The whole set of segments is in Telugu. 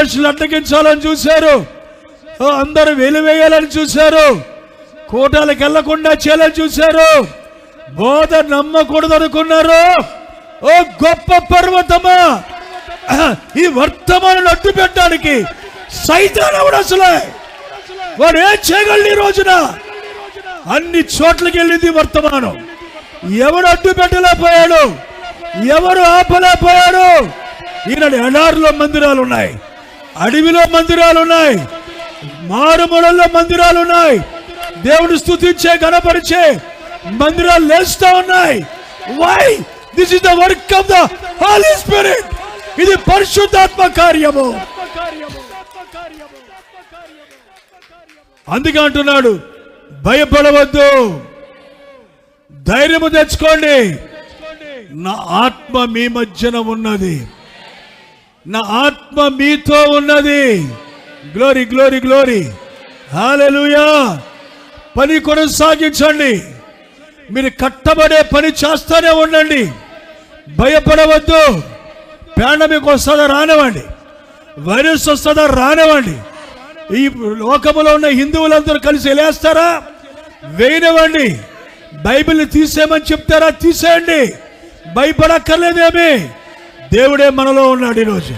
మనుషులు అడ్డగించాలని చూశారు. అందరు అందరూ వెలివేయాలని చూశారు. కోటాలకు వెళ్ళకుండా చేయాలని చూశారు. బోధ నమ్మకూడదు అనుకున్నారు ఓ గొప్ప పర్వతమా. ఈ వర్తమానం అడ్డు పెట్టడానికి సైతాన్ అసలే. వాడు ఏం చేయగలడు ఈ రోజున? అన్ని చోట్లకి వెళ్ళింది వర్తమానం. ఎవరు అడ్డు పెట్టలేకపోయాడు? ఎవరు ఆపలేకపోయాడు? ఈనాడు ఎడారిలో మందిరాలు ఉన్నాయి. అడవిలో మందిరాలు ఉన్నాయి మారుమూలల్లో మందిరాలు ఉన్నాయి దేవుడు స్థుతించే గణపరిచే మందిరాలు లేస్తా ఉన్నాయి. Why this is the work of the holy spirit ఇది పరిశుద్ధాత్మ కార్యము. అందుకే అంటున్నాడు భయపడవద్దు. ధైర్యము తెచ్చుకోండి. నా ఆత్మ మీ మధ్యన ఉన్నది. నా ఆత్మ మీతో ఉన్నది. Glory glory glory. హాలెలూయా పని కొనసాగించండి. మీరు కట్టబడే పని చేస్తూనే ఉండండి. భయపడవద్దు. పాండమిక్ వస్తుందా రానివ్వండి. వైరస్ వస్తుందా రానివ్వండి. ఈ లోకంలో ఉన్న హిందువులందరూ కలిసి లేస్తారా? వేయనివ్వండి. బైబిల్ని తీసేయమని చెప్తారా? తీసేయండి. భయపడక్కర్లేదేమీ. దేవుడే మనలో ఉన్నాడు ఈరోజు.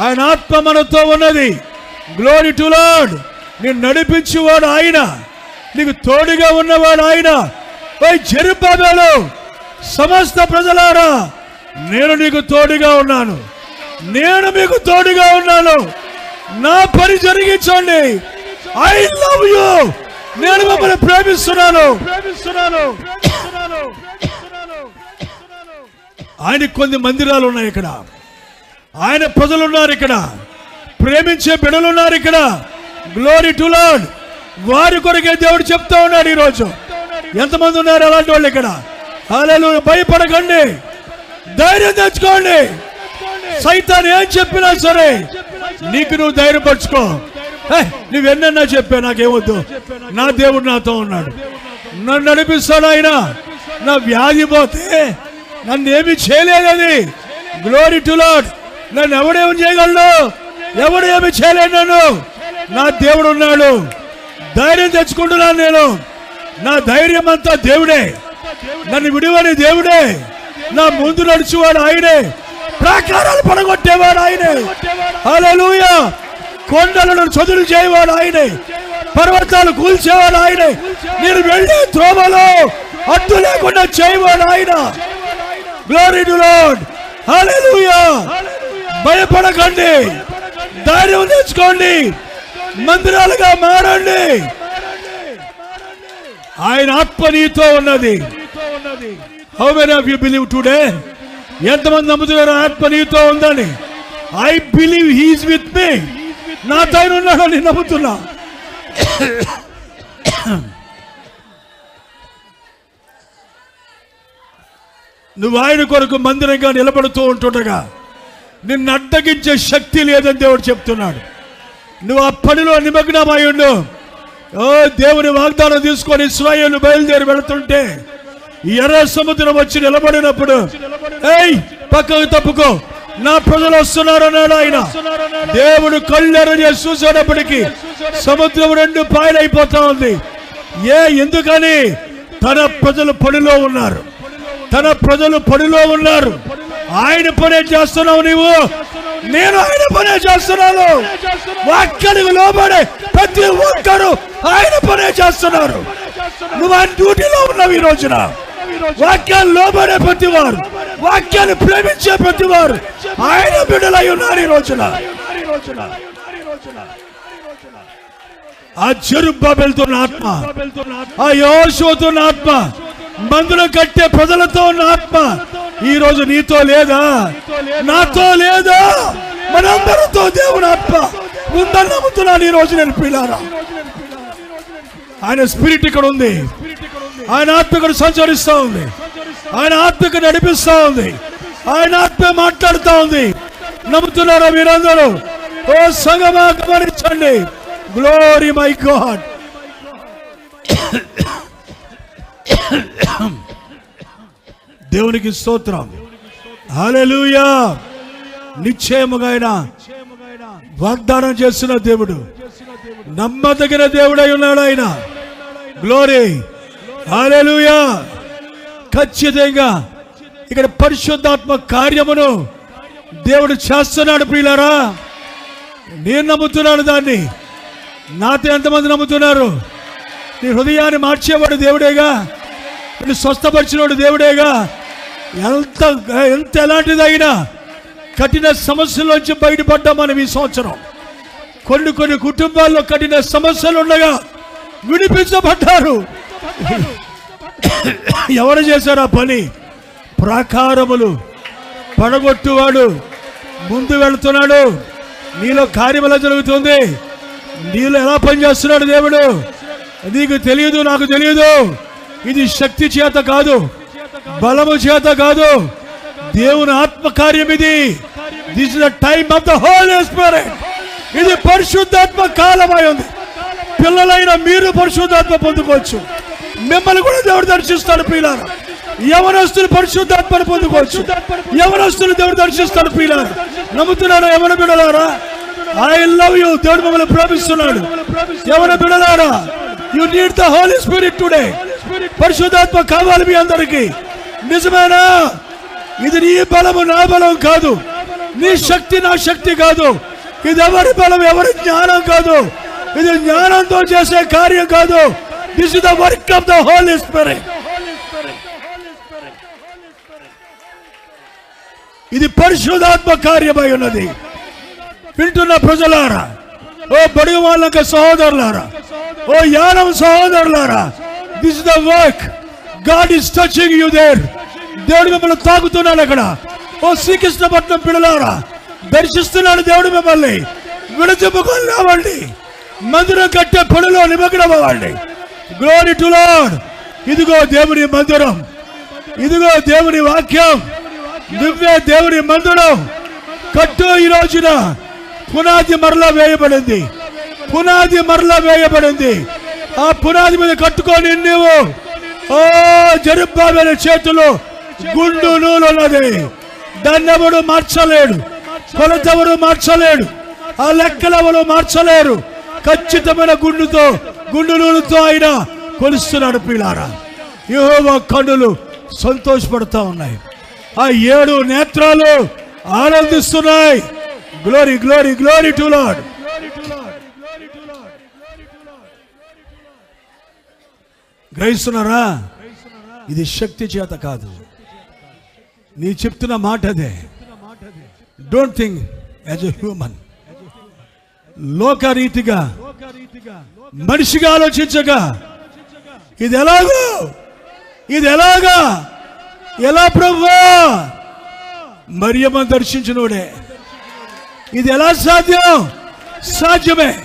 ఆయన ఆత్మ మనతో ఉన్నది. గ్లోరీ టు లాడ్ నేను నడిపించేవాడు ఆయన. నీకు తోడుగా ఉన్నవాడు ఆయన. ఓ జెరుబ్బాబేలు సమస్త ప్రజలారా నేను నీకు తోడుగా ఉన్నాను. నేను మీకు తోడుగా ఉన్నాను. నా పని జరిగించండి. ఐ లవ్ యూ నేను మిమ్మల్ని ప్రేమిస్తున్నాను. ప్రేమిస్తున్నాను. ఆయనకు కొన్ని మందిరాలు ఉన్నాయి ఇక్కడ. ఆయన ప్రజలు ఉన్నారు ఇక్కడ. ప్రేమించే బిడలు ఉన్నారు ఇక్కడ. గ్లోరీ టు లాడ్ వారి కొరకే దేవుడు చెప్తా ఉన్నాడు ఈరోజు. ఎంతమంది ఉన్నారు అలాంటి వాళ్ళు ఇక్కడ? హాలేలు భయపడకండి. ధైర్యం తెచ్చుకోండి. సైతాన్ ఏం చెప్పినా సరే నీకు నువ్వు ధైర్యపరచుకో. నువ్వెన్నన్నా చెప్పా నాకేమొద్దు. నా దేవుడు నాతో ఉన్నాడు. నన్ను నడిపిస్తాడు ఆయన. నా వ్యాధి పోతే నన్ను ఏమి చేయలేదని. గ్లోరీ టు లాడ్ నన్ను ఎవడేమి చేయగలడు? ఎవడు ఏమి చేయలేను నన్ను. నా దేవుడు ఉన్నాడు. ధైర్యం తెచ్చుకుంటున్నాను నేను. నా ధైర్యం అంతా దేవుడే. నన్ను విడివని దేవుడే. నా ముందు నడిచేవాడు ఆయనే. ప్రాకారాలు పడగొట్టేవాడు ఆయనే. హల్లెలూయా కొండలను చదులు చేయవాడు ఆయనే. పర్వతాలు కూల్చేవాడు ఆయనే. నేను వెళ్ళే త్రోమలో అడ్డు లేకుండా చేయవాడు ఆయన. గ్లోరీ టు లార్డ్ హల్లెలూయా భయపడకండి. ధైర్యం తెచ్చుకోండి. మందిరాలుగా మారండి. ఆయన ఆత్మ నీతో ఉన్నది. How many of you believe today ఎంతమంది నమ్ముతున్నారు? ఆత్మ నీతో ఉందని. I believe he's with me నాతో ఆయన ఉన్నాడని నమ్ముతున్నా. నువ్వు ఆయన కొరకు మందిరంగా నిలబడుతూ ఉంటుండగా నిన్ను అడ్డగించే శక్తి లేదని దేవుడు చెప్తున్నాడు. నువ్వు ఆ పనిలో నిమగ్నమై ఉండు. ఓ దేవుని వాగ్దానం తీసుకొని ఇస్రాయేలు బయలుదేరి వెళుతుంటే ఈ ఎర్ర సముద్రం వచ్చి నిలబడినప్పుడు ఏయ్ పక్కకు తప్పుకో. నా ప్రజలు వస్తున్నారు అన్నాడు ఆయన. దేవుడు కళ్ళెర చేసి సముద్రం రెండు పాయలైపోతా ఉంది. ఏ ఎందుకని? తన ప్రజలు పనిలో ఉన్నారు. తన ప్రజలు పడిలో ఉన్నారు. ఆయన పనే చేస్తున్నావు నీవు. నేను ఆయన పనే చేస్తున్నాను. వాక్యానికి లోబడే ప్రతి ఒక్కరు ఆయన పనే చేస్తున్నారు. నువ్వు ఆయన డ్యూటీలో ఉన్నావు ఈ రోజున. వాక్యాలు లోబడే ప్రతి వారు వాక్యాన్ని ప్రేమించే ప్రతి వారు ఆయన బిడ్డలై ఉన్నారు ఈ రోజున. ఆ చెరుబ్బా వెళ్తున్న ఆత్మ ఆ యోశువతో ఆత్మ మందులు కట్టే ప్రజలతో ఉన్న ఆత్మ ఈ రోజు నీతో లేదా? నాతో లేదా? మనందరితో దేవుని ఆత్మ ఉందని నమ్ముతున్నాను ఈ రోజు నేను పిల్లారా ఆయన స్పిరిట్ ఇక్కడ ఉంది. ఆయన ఆత్మ ఇక్కడ సంచరిస్తూ ఉంది. ఆయన ఆత్మ ఇక్కడ నడిపిస్తూ ఉంది. ఆయన ఆత్మ మాట్లాడుతూ ఉంది. నమ్ముతున్నారా మీరందరూ? ఓ సంగమా గమనించండి. గ్లోరీ మై గాడ్ దేవునికి స్తోత్రం. హల్లెలూయా. నిశ్చయముగా ఆయన వాగ్దానం చేస్తున్న దేవుడు. నమ్మదగిన దేవుడై ఉన్నాడు ఆయన. గ్లోరీ హల్లెలూయా ఖచ్చితంగా ఇక్కడ పరిశుద్ధాత్మ కార్యమును దేవుడు చేస్తున్నాడు ప్రియులారా. నేను నమ్ముతున్నాను దాన్ని. నాతో ఎంతమంది నమ్ముతున్నారు? నీ హృదయాన్ని మార్చేవాడు దేవుడేగా. నిన్ను స్వస్థపరిచినోడు దేవుడేగా. ఎంత ఎంత ఎలాంటిదైనా కఠిన సమస్యలోంచి బయటపడ్డాం మనం ఈ సంవత్సరం. కొన్ని కొన్ని కుటుంబాల్లో కఠిన సమస్యలు ఉండగా విడిపించబడ్డారు. ఎవరు చేశారు ఆ పని? ప్రాకారములు పడగొట్టువాడు ముందు వెళుతున్నాడు. నీలో కార్యం ఎలా జరుగుతుంది? నీలో ఎలా పనిచేస్తున్నాడు దేవుడు? నీకు తెలియదు నాకు తెలియదు. ఇది శక్తి చేత కాదు. బలము చేత కాదు. దేవుని ఆత్మకార్యం ఇది. This the time of the holy spirit ఇది పరిశుద్ధాత్మ కాలమై ఉంది. పిల్లలైన మీరు పరిశుద్ధాత్మ పొందుకోవచ్చు. మిమ్మల్ని కూడా దేవుడు దర్శిస్తాడు ప్రియులారా యవనస్తులు పరిశుద్ధాత్మను పొందుకోవచ్చు. యవనస్తులు దేవుడు దర్శిస్తాడు ప్రియులారా నమ్ముతున్నారా యవన బిడలారా ఐ లవ్ యూ దేవుడు మమ్మల్ని ప్రేమిస్తున్నాడు యవన బిడలారా you need the holy spirit today పరిశుద్ధాత్మ కావాలి మీ అందరికి. నిజమేనా? ఇది నీ బలము నా బలం కాదు. నీ శక్తి నా శక్తి కాదు. ఇది ఎవరి బలం ఎవరి జ్ఞానం కాదు. ఇది జ్ఞానంతో చేసే కార్యం కాదు. This is the work of the holy spirit ఇది పరిశుధాత్మ కార్యమై ఉన్నది. వింటున్న ప్రజలారా ఓ బడుగు వాళ్ళ సహోదరులారా ఓ యానం సహోదరులారా this the work God is touching you there దేవుడు మిమ్మల్ని తాకుతున్నాడు అక్కడ. ఓ శ్రీకృష్ణపట్నం పిల్లలారా దర్శిస్తున్నాడు దేవుడు మిమ్మల్ని. విడచెప్పుకొని రావండి. మందిరం కట్టే పనిలో నిమగ్నం అవ్వండి గ్లోరీ టు లార్డ్ ఇదిగో దేవుని మందిరం. ఇదిగో దేవుని వాక్యం. నువ్వే దేవుని మందిరం. కట్టు ఈ రోజున పునాది మరలా వేయబడింది. పునాది మరలా వేయబడింది. ఆ పునాది మీద కట్టుకొని నువ్వు ఓ జరుబాబేల చేతిలో. గుండు నూలు ఉన్నది దాన్ని మార్చలేడు. కొలతెవరు మార్చలేడు. ఆ లెక్కలెవరు మార్చలేరు. ఖచ్చితమైన గుండుతో గుండు నూలుతో ఆయన కొలుస్తున్నాడు పిల్లారా యహోవా కన్నులు సంతోషపడుతూ ఉన్నాయి. ఆ ఏడు నేత్రాలు ఆనందిస్తున్నాయి. Glory glory glory to Lord గ్రహిస్తున్నారా? ఇది శక్తి చేత కాదు. నీ చెప్తున్న మాట అదే. Don't think as a human లోకరీతిగా మనిషిగా ఆలోచించగా ఇది ఎలాగో ఇది ఎలాగా ఎలా ప్రభా? మరియమ్మ దర్శించినోడే. ఇది ఎలా సాధ్యం? సాధ్యమే.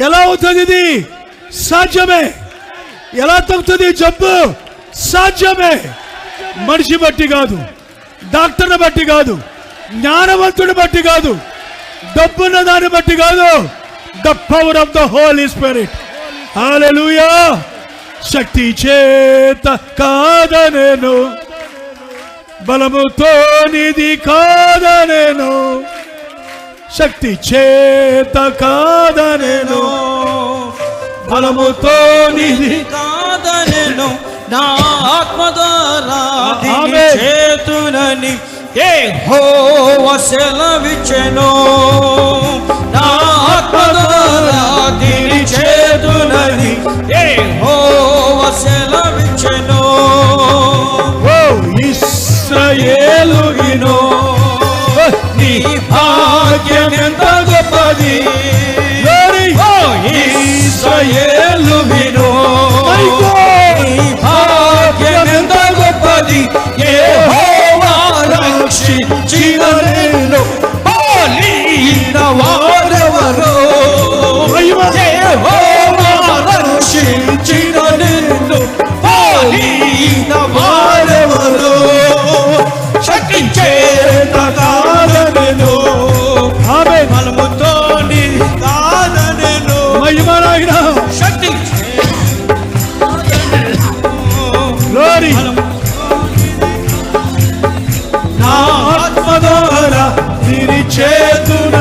ఎలా అవుతుంది ఇది? సాధ్యమే. ఎలా తగ్గుతుంది జబ్బు? సాధ్యమే. మనిషి బట్టి కాదు డాక్టర్ని బట్టి కాదు జ్ఞానవంతుని బట్టి కాదు డబ్బున్న దాన్ని బట్టి కాదు the power of the holy spirit. Hallelujah శక్తి చేత కాదనేను బలముతో నిధి కాదనేను శక్తి చేత కాదనేను బలముతో నిధి కాదనెను నా ఆత్మ ద్వారా. చేతునని ఏ హోవ సెలవిచ్చెను. నా ఆత్మ ద్వారా దీని చేతునని ఏ హోవ సెలవిచ్చెను ఓ. ఇస్రాయేలు విను నీ భాగ్యం ఎంత గొప్పది. తిరిచేతున